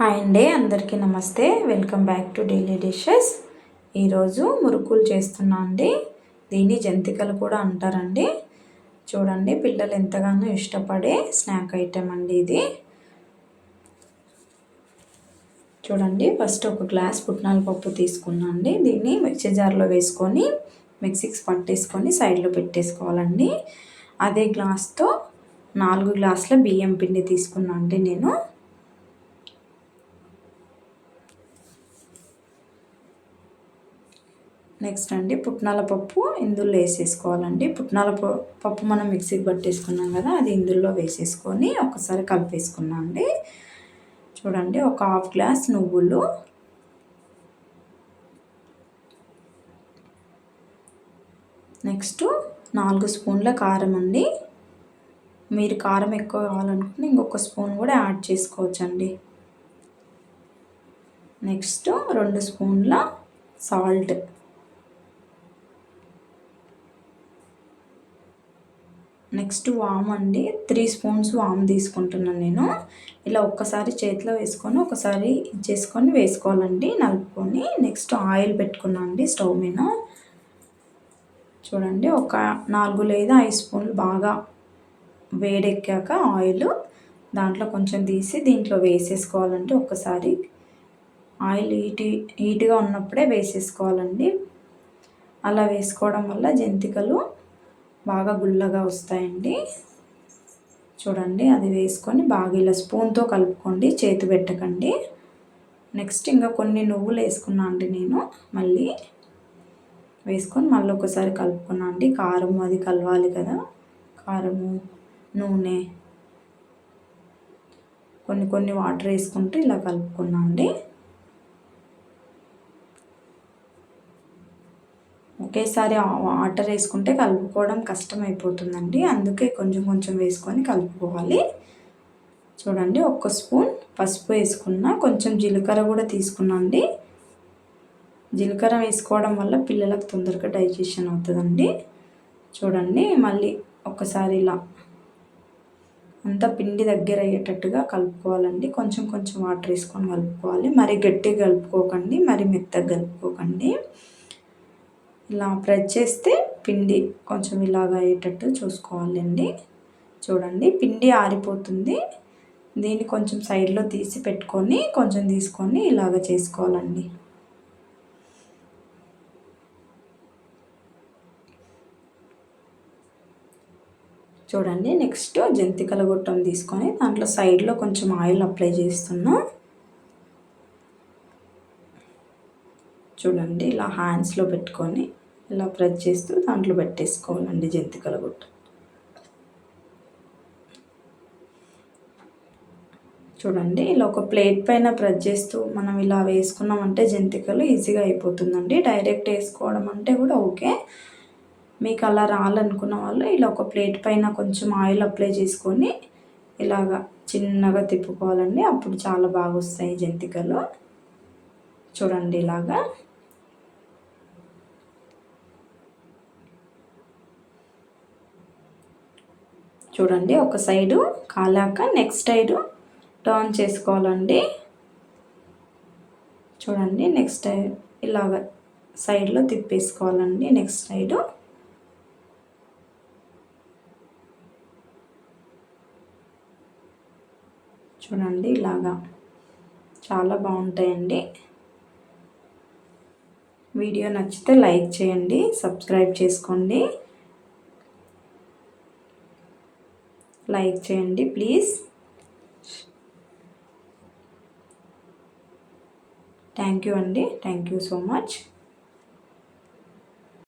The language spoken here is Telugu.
హాయ్ అండి అందరికీ నమస్తే. Welcome back to daily dishes. ఈరోజు మురుకులు చేస్తున్నా అండి. దీన్ని జంతికలు కూడా అంటారండి. చూడండి పిల్లలు ఎంతగానో ఇష్టపడే స్నాక్ ఐటెం అండి ఇది. చూడండి ఫస్ట్ ఒక గ్లాస్ పుట్నాల పప్పు తీసుకున్నా అండి. దీన్ని మిక్సీ జార్లో వేసుకొని మిక్సీకి పట్టేసుకొని సైడ్లో పెట్టేసుకోవాలండి. అదే గ్లాస్తో నాలుగు గ్లాసుల బియ్యం పిండి తీసుకున్నా అండి నేను. నెక్స్ట్ అండి పుట్నాల పప్పు ఇందులో వేసేసుకోవాలండి. పుట్నాల పప్పు మనం మిక్సీకి పట్టేసుకున్నాం కదా అది ఇందులో వేసేసుకొని ఒకసారి కలిపేసుకున్నాం అండి చూడండి ఒక హాఫ్ గ్లాస్ నువ్వులు. నెక్స్ట్ నాలుగు స్పూన్ల కారం అండి. మీరు కారం ఎక్కువ కావాలనుకుంటే ఇంకొక స్పూన్ కూడా యాడ్ చేసుకోవచ్చండి. నెక్స్ట్ రెండు స్పూన్ల సాల్ట్. నెక్స్ట్ వామ్ అండి. త్రీ స్పూన్స్ వామ్ తీసుకుంటున్నాను నేను. ఇలా ఒక్కసారి చేతిలో వేసుకొని ఒకసారి చేసుకొని వేసుకోవాలండి నలుపుకొని. నెక్స్ట్ ఆయిల్ పెట్టుకున్నాను అండి స్టవ్ మీద. చూడండి ఒక నాలుగు లేదా ఐదు స్పూన్లు బాగా వేడెక్కాక ఆయిల్ దాంట్లో కొంచెం తీసి దీంట్లో వేసేసుకోవాలండి ఒక్కసారి. ఆయిల్ హీట్ హీట్గా ఉన్నప్పుడే వేసేసుకోవాలండి. అలా వేసుకోవడం వల్ల జంతికలు బాగా గుల్లగా వస్తాయండి. చూడండి అది వేసుకొని బాగా ఇలా స్పూన్తో కలుపుకోండి చేతి పెట్టకండి. నెక్స్ట్ ఇంకా కొన్ని నువ్వులు వేసుకున్నా అండి నేను మళ్ళీ వేసుకొని మళ్ళీ ఒకసారి కలుపుకున్నా అండి. కారం అది కలవాలి కదా కారము నూనె కొన్ని కొన్ని వాటర్ వేసుకుంటూ ఇలా కలుపుకున్నా అండి. ఒకేసారి వాటర్ వేసుకుంటే కలుపుకోవడం కష్టమైపోతుందండి. అందుకే కొంచెం కొంచెం వేసుకొని కలుపుకోవాలి. చూడండి ఒక్క స్పూన్ పసుపు వేసుకున్న కొంచెం జీలకర్ర కూడా తీసుకున్నాండి. జీలకర్ర వేసుకోవడం వల్ల పిల్లలకు తొందరగా డైజెషన్ అవుతుందండి. చూడండి మళ్ళీ ఒకసారి ఇలా అంతా పిండి దగ్గర అయ్యేటట్టుగా కలుపుకోవాలండి. కొంచెం కొంచెం వాటర్ వేసుకొని కలుపుకోవాలి. మరి గట్టిగా కలుపుకోకండి మరి మెత్తగా కలుపుకోకండి. ఇలా ప్రెస్ చేస్తే పిండి కొంచెం ఇలాగ అయ్యేటట్టు చూసుకోవాలండి. చూడండి పిండి ఆరిపోతుంది. దీన్ని కొంచెం సైడ్లో తీసి పెట్టుకొని కొంచెం తీసుకొని ఇలాగ చేసుకోవాలండి. చూడండి నెక్స్ట్ జంతికల గొట్టం తీసుకొని దాంట్లో సైడ్లో కొంచెం ఆయిల్ అప్లై చేస్తున్నా. చూడండి. ఇలా హ్యాండ్స్లో పెట్టుకొని ఇలా ప్రెస్ చేస్తూ దాంట్లో పెట్టేసుకోవాలండి జంతికల గుట్ట చూడండి. ఇలా ఒక ప్లేట్ పైన ప్రెస్ చేస్తూ మనం ఇలా వేసుకున్నామంటే జంతికలు ఈజీగా అయిపోతుందండి. డైరెక్ట్ వేసుకోవడం అంటే కూడా ఓకే. మీకు అలా రాలనుకున్న వాళ్ళు ఇలా ఒక ప్లేట్ పైన కొంచెం ఆయిల్ అప్లై చేసుకొని ఇలాగా చిన్నగా తిప్పుకోవాలండి. అప్పుడు చాలా బాగా వస్తాయి జంతికలు. చూడండి ఇలాగా. చూడండి ఒక సైడు కాలాక నెక్స్ట్ సైడు టర్న్ చేసుకోవాలండి. చూడండి నెక్స్ట్ ఇలాగ సైడ్లో తిప్పేసుకోవాలండి నెక్స్ట్ సైడు. చూడండి ఇలాగా చాలా బాగుంటాయండి. వీడియో నచ్చితే లైక్ చేయండి సబ్స్క్రైబ్ చేసుకోండి. లైక్ చేయండి ప్లీజ్. థ్యాంక్ యూ అండి. Thank you so much.